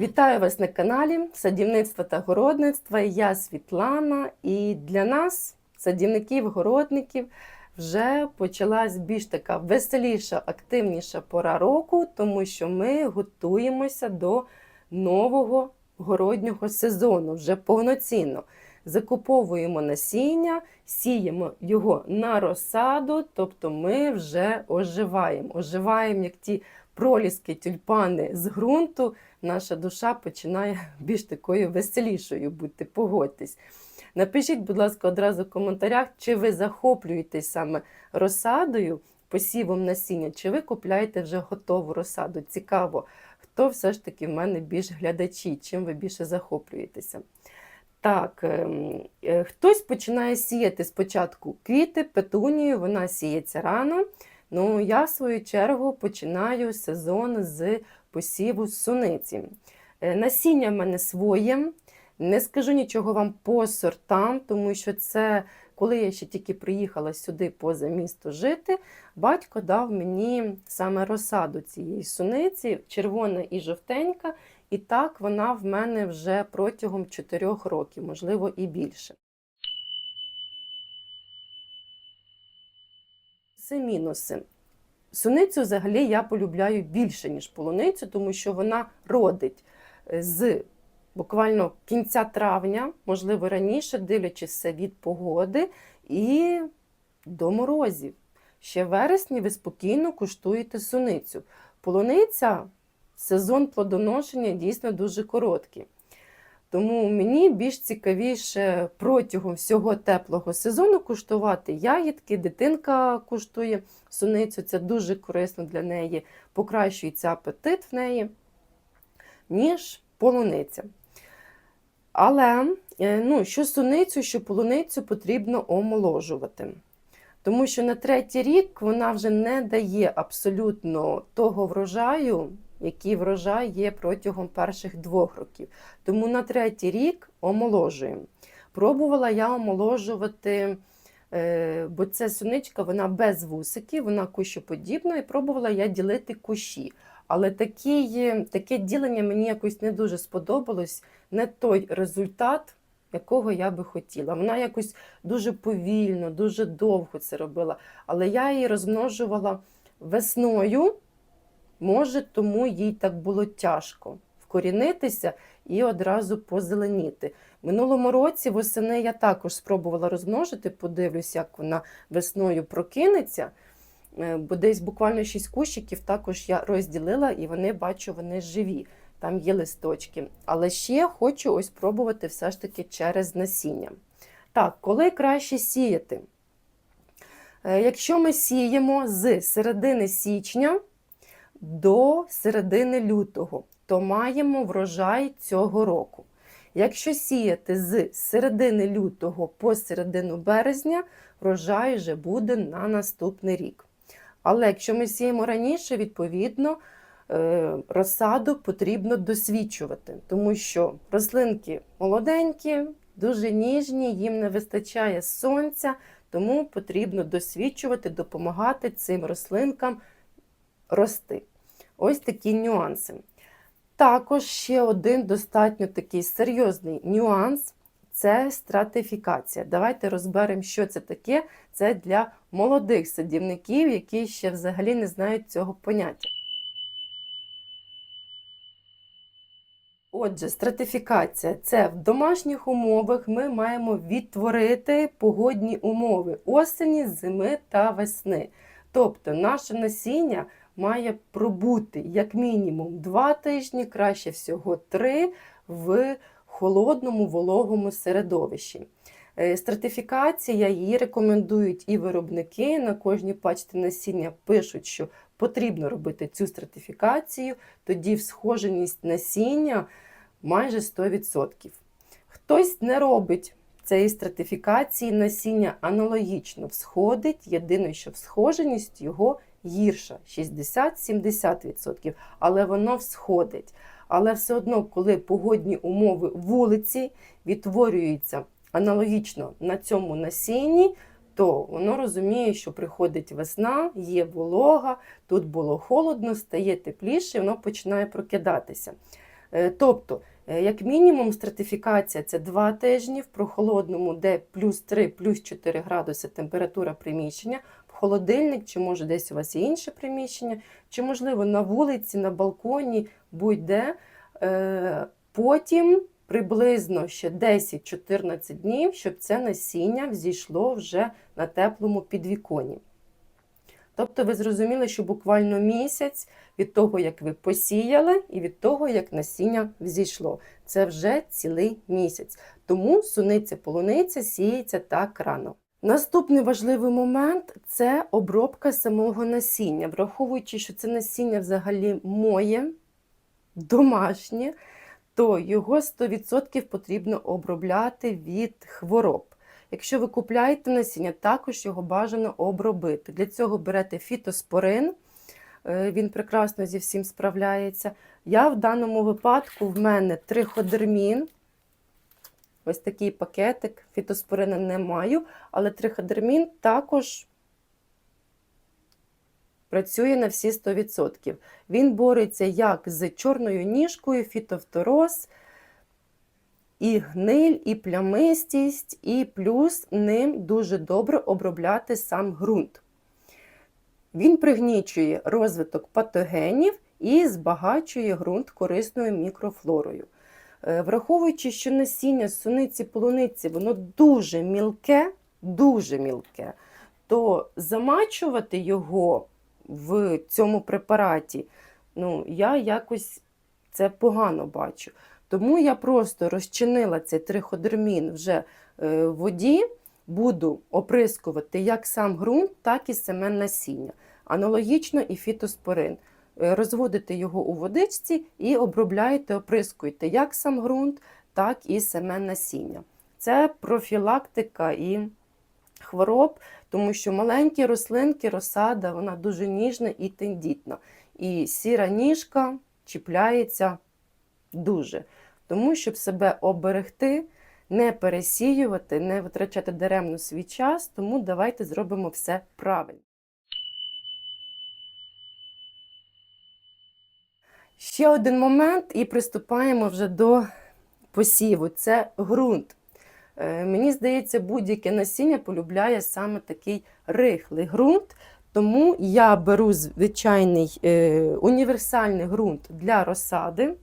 Вітаю вас на каналі Садівництва та городництва. Я Світлана, і для нас, садівників, городників, вже почалась більш така веселіша, активніша пора року, тому що ми готуємося до нового городнього сезону вже повноцінно. Закуповуємо насіння, сіємо його на розсаду, тобто ми вже оживаємо. Оживаємо, як ті проліски, тюльпани з ґрунту, наша душа починає більш такою веселішою бути. Погодьтесь. Напишіть, будь ласка, одразу в коментарях, чи ви захоплюєтесь саме розсадою, посівом насіння, чи ви купляєте вже готову розсаду. Цікаво, хто все ж таки в мене більш глядачі, чим ви більше захоплюєтеся. Так, ем, е, хтось починає сіяти спочатку квіти, петунію, вона сіється рано. Ну, я, в свою чергу, починаю сезон з посіву суниці. Е, Насіння в мене своє. Не скажу нічого вам по сортам, тому що це, коли я ще тільки приїхала сюди поза місто жити, батько дав мені саме розсаду цієї суниці, червона і жовтенька. І так вона в мене вже протягом 4 років, можливо, і більше. Це мінуси. Суницю взагалі я полюбляю більше, ніж полуницю, тому що вона родить е, з буквально кінця травня, можливо, раніше, дивлячись від погоди, і до морозів. Ще в вересні ви спокійно куштуєте суницю. Полуниця сезон плодоношення дійсно дуже короткий. Тому мені більш цікавіше протягом всього теплого сезону куштувати ягідки. Дитинка куштує суницю, це дуже корисно для неї, покращується апетит в неї, ніж полуниця. Але е, ну, що суницю, що полуницю потрібно омоложувати. Тому що на третій рік вона вже не дає абсолютно того врожаю, який врожай є протягом перших двох років. Тому на третій рік омоложуємо. Пробувала я омоложувати, е, бо це суничка, вона без вусиків, вона кущоподібна, і пробувала я ділити кущі. Але такі, таке ділення мені якось не дуже сподобалось, не той результат, якого я би хотіла. Вона якось дуже повільно, дуже довго це робила. Але я її розмножувала весною. Може, тому їй так було тяжко вкорінитися і одразу позеленіти. Минулому році восени я також спробувала розмножити, подивлюсь, як вона весною прокинеться. Е, Бо десь буквально 6 кущиків також я розділила, і вони бачу, вони живі. Там є листочки. Але ще хочу ось спробувати все ж таки через насіння. Так, коли краще сіяти? Е, Якщо ми сіємо з середини січня до середини лютого, то маємо врожай цього року. Якщо сіяти з середини лютого по середину березня, врожай вже буде на наступний рік. Але якщо ми сіємо раніше, відповідно, е, розсаду потрібно досвідчувати, тому що рослинки молоденькі, дуже ніжні, їм не вистачає сонця, тому потрібно досвідчувати, допомагати цим рослинкам рости. Ось такі нюанси. Також ще один достатньо такий серйозний нюанс це стратифікація. Давайте розберемо, що це таке. Це для молодих садівників, які ще взагалі не знають цього поняття. Отже, стратифікація це в домашніх умовах ми маємо відтворити погодні умови осені, зими та весни. Тобто наше насіння має пробути як мінімум 2 тижні, краще всього 3 в холодному вологому середовищі. Е, Стратифікація її рекомендують і виробники. На кожній пачці насіння пишуть, що потрібно робити цю стратифікацію, тоді всхоженість насіння майже 100%. Хтось не робить цієї стратифікації, насіння аналогічно всходить, єдине, що всхоженість його гірша 60-70%, але воно всходить. Але все одно, коли погодні умови вулиці відтворюються аналогічно на цьому насінні, то воно розуміє, що приходить весна, є волога, тут було холодно, стає тепліше, і воно починає прокидатися. Е, Тобто, як мінімум, стратифікація це 2 тижні, в прохолодному, де плюс 3, плюс 4 градуси температура приміщення, в холодильник, чи може десь у вас є інше приміщення, чи можливо на вулиці, на балконі, будь-де. Е, Потім приблизно ще 10-14 днів, щоб це насіння взійшло вже на теплому підвіконі. Тобто ви зрозуміли, що буквально місяць від того, як ви посіяли, і від того, як насіння взійшло. Це вже цілий місяць. Тому суниця полуниця сіється так рано. Наступний важливий момент це обробка самого насіння, враховуючи, що це насіння взагалі моє, домашнє, то його 100% потрібно обробляти від хвороб. Якщо ви купляєте насіння, також його бажано обробити. Для цього берете фітоспорин, е, він прекрасно зі всім справляється. Я в даному випадку в мене триходермін. Ось такий пакетик, фітоспорина не маю, але триходермін також працює на всі 100%. Він бореться як з чорною ніжкою, фітофтороз, і гниль, і плямистість, і плюс ним дуже добре обробляти сам ґрунт. Він пригнічує розвиток патогенів і збагачує ґрунт корисною мікрофлорою. Е, Враховуючи, що насіння суниці полуниці, воно дуже мілке, дуже мілке, то замачувати його в цьому препараті, ну, я якось це погано бачу. Тому я просто розчинила цей триходермін вже е, в воді, буду оприскувати як сам ґрунт, так і саме насіння. Аналогічно і фітоспорин. Е, Розводите його у водичці і обробляєте, оприскуєте як сам ґрунт, так і саме насіння. Це профілактика і хвороб, тому що маленькі рослинки, розсада, вона дуже ніжна і тендітна. І сіра ніжка чіпляється дуже. Тому, щоб себе оберегти, не пересіювати, не витрачати даремно свій час, тому давайте зробимо все правильно. Ще один момент, і приступаємо вже до посіву. Це ґрунт. Е, Мені здається, будь-яке насіння полюбляє саме такий рихлий ґрунт. Тому я беру звичайний е, універсальний ґрунт для розсади.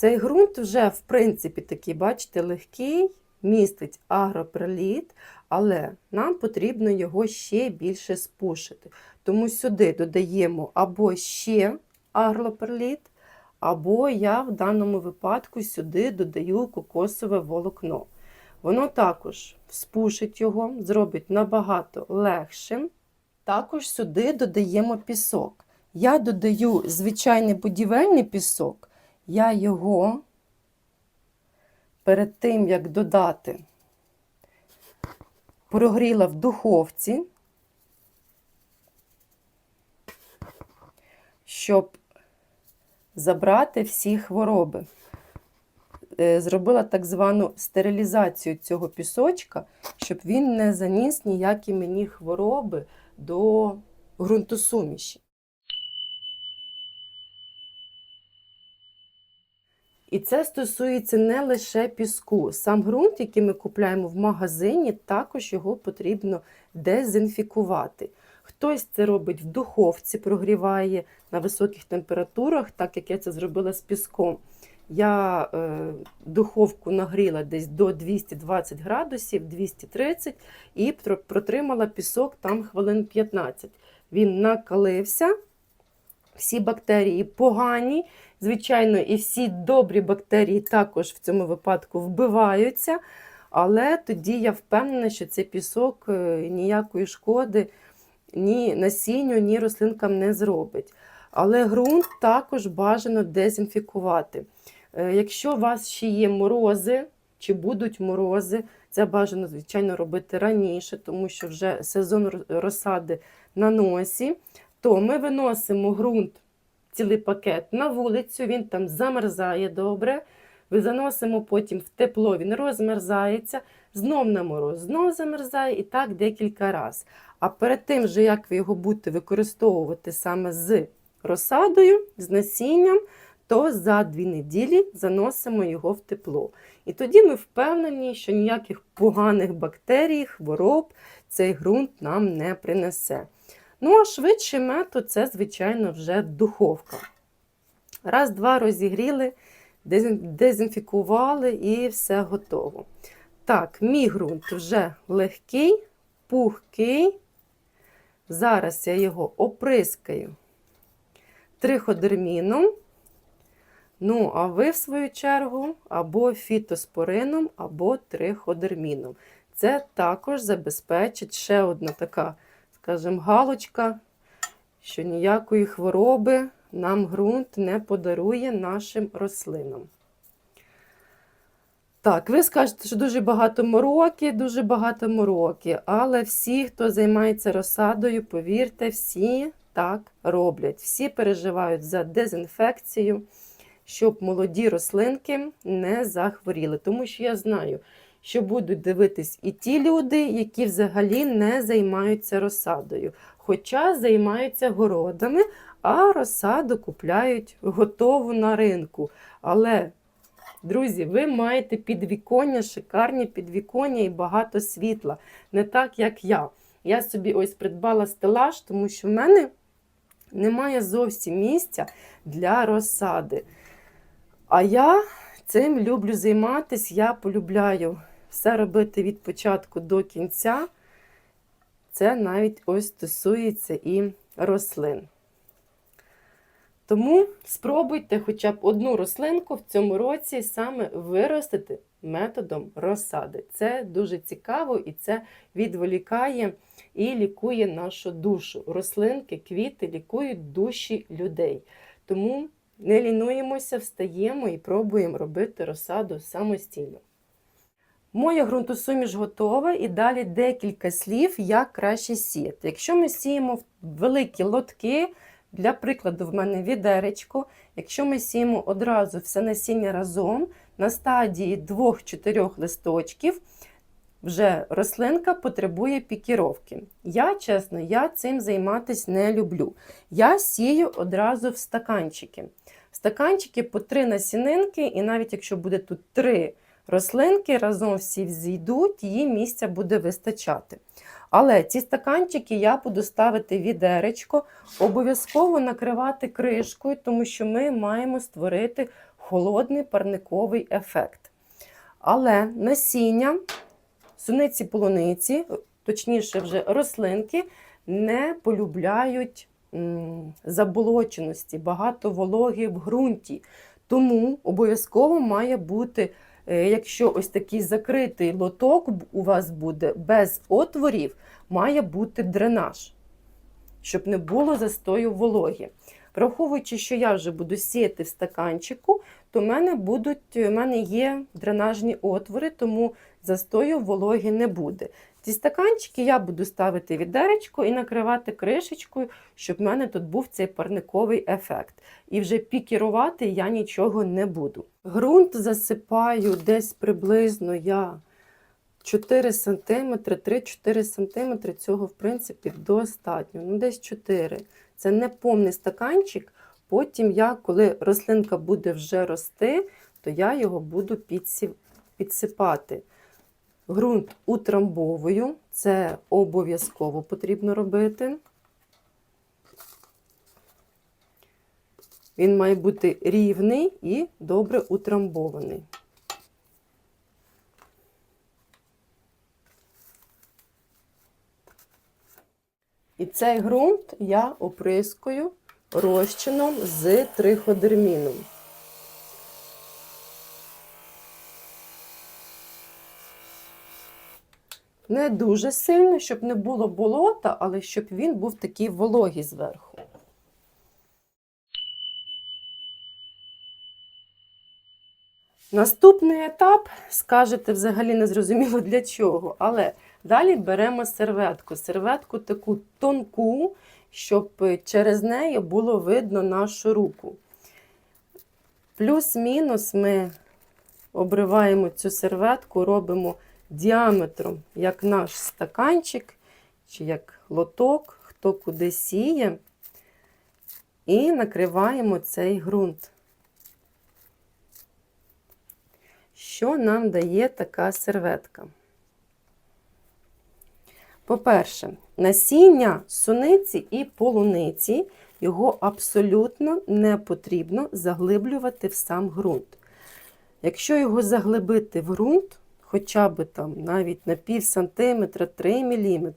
Цей ґрунт вже, в принципі, такий, бачите, легкий, містить агроприліт, але нам потрібно його ще більше спушити. Тому сюди додаємо або ще агроприліт, або я в даному випадку сюди додаю кокосове волокно. Воно також спушить його, зробить набагато легшим. Також сюди додаємо пісок. Я додаю звичайний будівельний пісок, я його перед тим, як додати, прогріла в духовці, щоб забрати всі хвороби. Е, Зробила так звану стерилізацію цього пісочка, щоб він не заніс ніякі мені хвороби до ґрунтосуміші. І це стосується не лише піску. Сам ґрунт, який ми купуємо в магазині, також його потрібно дезінфікувати. Хтось це робить в духовці, прогріває на високих температурах, так як я це зробила з піском. Я е, духовку нагріла десь до 220 градусів, 230 і протримала пісок там хвилин 15. Він накалився, всі бактерії погані, звичайно, і всі добрі бактерії також в цьому випадку вбиваються. Але тоді я впевнена, що цей пісок е, ніякої шкоди ні насінню, ні рослинкам не зробить. Але ґрунт також бажано дезінфікувати. Е, Якщо у вас ще є морози, чи будуть морози, це бажано, звичайно, робити раніше, тому що вже сезон розсади на носі, то ми виносимо ґрунт, цілий пакет на вулицю, він там замерзає добре. Ви заносимо потім в тепло, він розмерзається, знов на мороз, знов замерзає і так декілька разів. А перед тим, же, як ви його будете використовувати саме з розсадою, з насінням, то за дві неділі заносимо його в тепло. І тоді ми впевнені, що ніяких поганих бактерій, хвороб цей ґрунт нам не принесе. Ну, а швидший метод це, звичайно, вже духовка. Раз-два розігріли, дезінфікували і все готово. Так, мій ґрунт вже легкий, пухкий. Зараз я його оприскаю триходерміном. Ну, а ви, в свою чергу, або фітоспорином, або триходерміном. Це також забезпечить ще одна така, скажімо, галочка, що ніякої хвороби нам ґрунт не подарує нашим рослинам. Так, ви скажете, що дуже багато мороки, дуже багато мороки, але всі, хто займається розсадою, повірте, всі так роблять. Всі переживають за дезінфекцію, щоб молоді рослинки не захворіли. Тому що я знаю, що будуть дивитись і ті люди, які взагалі не займаються розсадою, хоча займаються городами, а розсаду купляють готову на ринку. Але Друзі, ви маєте підвіконня, шикарні підвіконня і багато світла. Не так, як я. Я собі ось придбала стелаж, тому що в мене немає зовсім місця для розсади. А я цим люблю займатися, я полюбляю все робити від початку до кінця. Це навіть ось стосується і рослин. Тому спробуйте хоча б одну рослинку в цьому році саме виростити методом розсади. Це дуже цікаво і це відволікає і лікує нашу душу. Рослинки, квіти лікують душі людей. Тому не лінуємося, встаємо і пробуємо робити розсаду самостійно. Моя ґрунтосуміш готова, і далі декілька слів, як краще сіяти. Якщо ми сіємо великі лотки, для прикладу, в мене відеречко. Якщо ми сіємо одразу все насіння разом, на стадії 2-4 листочків, вже рослинка потребує пікіровки. Я, чесно, я цим займатися не люблю. Я сію одразу в стаканчики. В стаканчики по 3 насінинки, і навіть якщо буде тут 3 рослинки, разом всі зійдуть, її місця буде вистачати. Але ці стаканчики я буду ставити відеречко, обов'язково накривати кришкою, тому що ми маємо створити холодний парниковий ефект. Але насіння, суниці полуниці, точніше, вже рослинки, не полюбляють заболоченості, багато вологи в ґрунті. Тому обов'язково має бути Якщо ось такий закритий лоток у вас буде без отворів, має бути дренаж, щоб не було застою вологі. Враховуючи, що я вже буду сіяти в стаканчику, то в мене, будуть, в мене є дренажні отвори, тому застою вологі не буде. Ці стаканчики я буду ставити відеречко і накривати кришечкою, щоб в мене тут був цей парниковий ефект. І вже пікірувати я нічого не буду. Грунт засипаю десь приблизно я 4 см, 3-4 см. Цього, в принципі, достатньо. Ну, десь 4 Це не повний стаканчик. Потім я, коли рослинка буде вже рости, то я його буду підсипати. Грунт утрамбовую, це обов'язково потрібно робити. Він має бути рівний і добре утрамбований. І цей ґрунт я оприскую розчином з триходерміном. Не дуже сильно, щоб не було болота, але щоб він був такий вологий зверху. Наступний етап, скажете, взагалі не зрозуміло для чого, але далі беремо серветку. Серветку таку тонку, щоб через неї було видно нашу руку. Плюс-мінус ми обриваємо цю серветку, робимо діаметром, як наш стаканчик, чи як лоток, хто куди сіє, і накриваємо цей ґрунт. що нам дає така серветка? По-перше, насіння суниці і полуниці його абсолютно не потрібно заглиблювати в сам ґрунт. Якщо його заглибити в ґрунт, хоча б там навіть на пів сантиметра, 3 мм,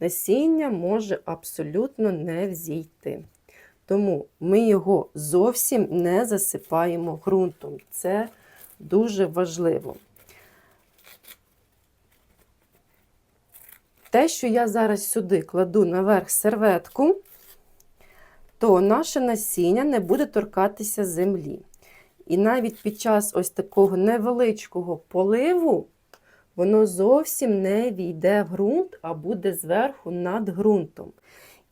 насіння може абсолютно не взійти. Тому ми його зовсім не засипаємо ґрунтом. Це дуже важливо. Те, що я зараз сюди кладу наверх серветку, то наше насіння не буде торкатися землі. І навіть під час ось такого невеличкого поливу воно зовсім не війде в ґрунт, а буде зверху над ґрунтом.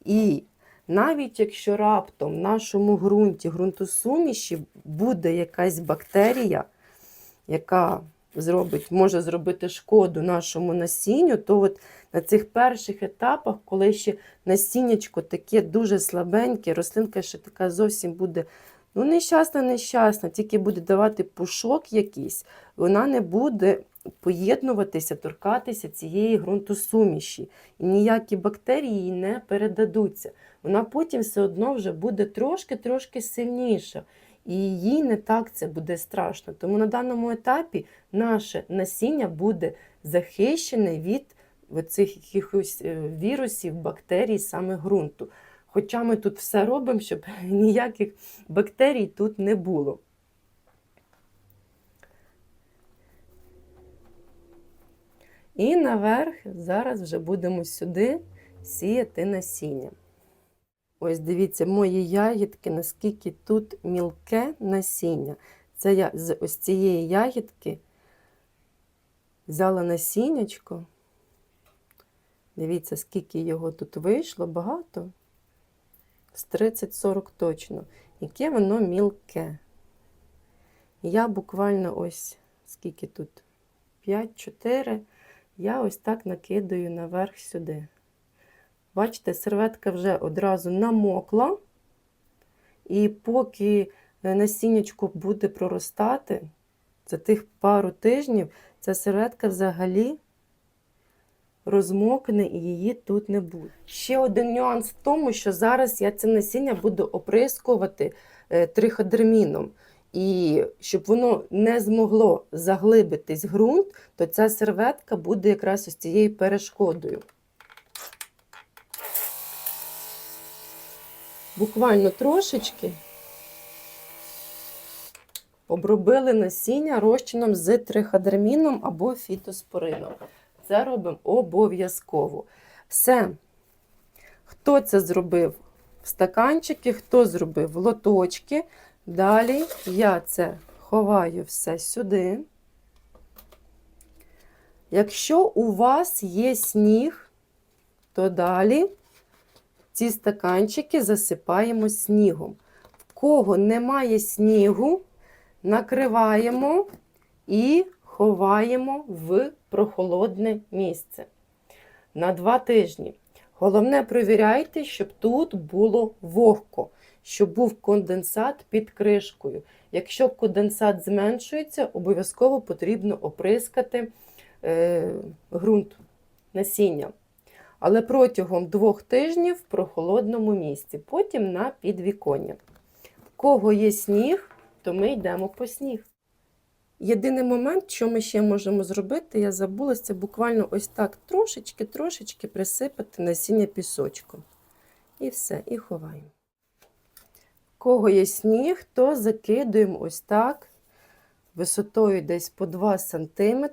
І навіть якщо раптом в нашому ґрунті, ґрунтосуміші, буде якась бактерія, яка зробить, може зробити шкоду нашому насінню, то от на цих перших етапах, коли ще насіннячко таке дуже слабеньке, рослинка ще така зовсім буде ну, нещасна, нещасна, тільки буде давати пушок якийсь, вона не буде поєднуватися, торкатися цієї ґрунтосуміші. І ніякі бактерії їй не передадуться. Вона потім все одно вже буде трошки-трошки сильніша. І їй не так це буде страшно. Тому на даному етапі наше насіння буде захищене від цих якихось е, вірусів, бактерій саме ґрунту. Хоча ми тут все робимо, щоб ніяких бактерій тут не було. І наверх зараз вже будемо сюди сіяти насіння. Ось дивіться, мої ягідки, наскільки тут мілке насіння. Це я з ось цієї ягідки взяла насіннячко. Дивіться, скільки його тут вийшло, багато. З 30-40 точно. Яке воно мілке. Я буквально ось, скільки тут? 5-4. Я ось так накидаю наверх сюди. Бачите, серветка вже одразу намокла, і поки насіннячко буде проростати, за тих пару тижнів, ця серветка взагалі розмокне і її тут не буде. Ще один нюанс в тому, що зараз я це насіння буду оприскувати триходерміном. І щоб воно не змогло заглибитись в ґрунт, то ця серветка буде якраз ось цією перешкодою. Буквально трошечки обробили насіння розчином з триходерміном або фітоспорином. Це робимо обов'язково. Все. Хто це зробив в стаканчики, хто зробив в лоточки. Далі я це ховаю все сюди. Якщо у вас є сніг, то далі ці стаканчики засипаємо снігом. В кого немає снігу, накриваємо і ховаємо в прохолодне місце на два тижні. Головне, провіряйте, щоб тут було вогко, щоб був конденсат під кришкою. Якщо конденсат зменшується, обов'язково потрібно оприскати е, ґрунт насіння. Але протягом двох тижнів в прохолодному місці, потім на підвіконня. В кого є сніг, то ми йдемо по сніг. Єдиний момент, що ми ще можемо зробити, я забула, це буквально ось так трошечки-трошечки присипати насіння пісочком. І все, і ховаємо. Кого є сніг, то закидуємо ось так, висотою десь по 2 см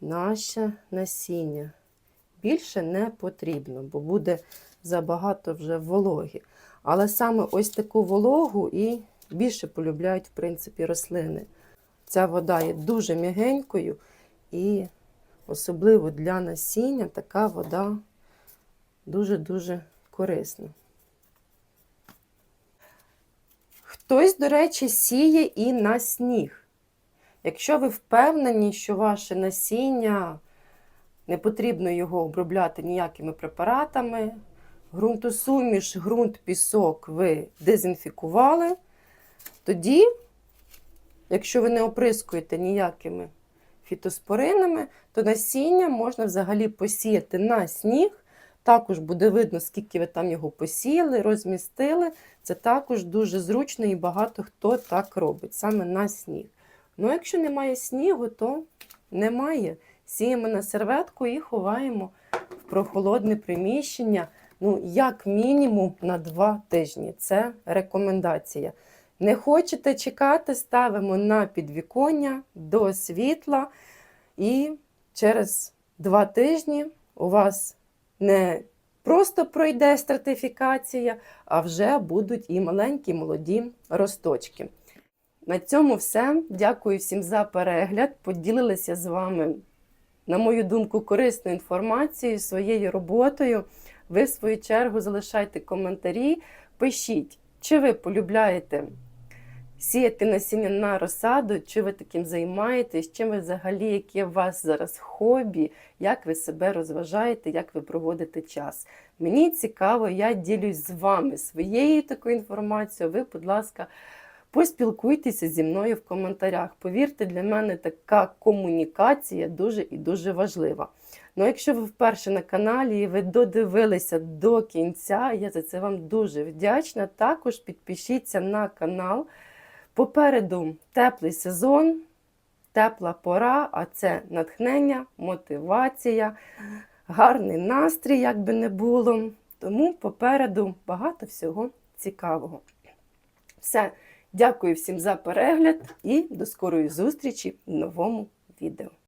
наше насіння. Більше не потрібно, бо буде забагато вже вологі. Але саме ось таку вологу і більше полюбляють, в принципі, рослини. Ця вода є дуже м'ягенькою, і особливо для насіння така вода дуже-дуже корисна. Хтось, до речі, сіє і на сніг. Якщо ви впевнені, що ваше насіння не потрібно його обробляти ніякими препаратами, ґрунтосуміш, ґрунт, пісок ви дезінфікували, тоді якщо ви не оприскуєте ніякими фітоспоринами, то насіння можна взагалі посіяти на сніг. Також буде видно, скільки ви там його посіяли, розмістили. Це також дуже зручно і багато хто так робить, саме на сніг. Ну, якщо немає снігу, то немає. Сіємо на серветку і ховаємо в прохолодне приміщення. Ну, як мінімум на два тижні. Це рекомендація. Не хочете чекати, ставимо на підвіконня до світла, і через два тижні у вас не просто пройде стратифікація, а вже будуть і маленькі молоді росточки. На цьому все. Дякую всім за перегляд. Поділилася з вами, на мою думку, корисною інформацією, своєю роботою. Ви, в свою чергу, залишайте коментарі, пишіть, чи ви полюбляєте сіяти насіння на розсаду, чи ви таким займаєтесь, чим ви взагалі, яке у вас зараз хобі, як ви себе розважаєте, як ви проводите час. Мені цікаво, я ділюсь з вами своєю такою інформацією. Ви, будь ласка, поспілкуйтеся зі мною в коментарях. Повірте, для мене така комунікація дуже і дуже важлива. Ну, якщо ви вперше на каналі і ви додивилися до кінця, я за це вам дуже вдячна. Також підпишіться на канал. Попереду теплий сезон, тепла пора, а це натхнення, мотивація, гарний настрій, як би не було. Тому попереду багато всього цікавого. Все, дякую всім за перегляд і до скорої зустрічі в новому відео.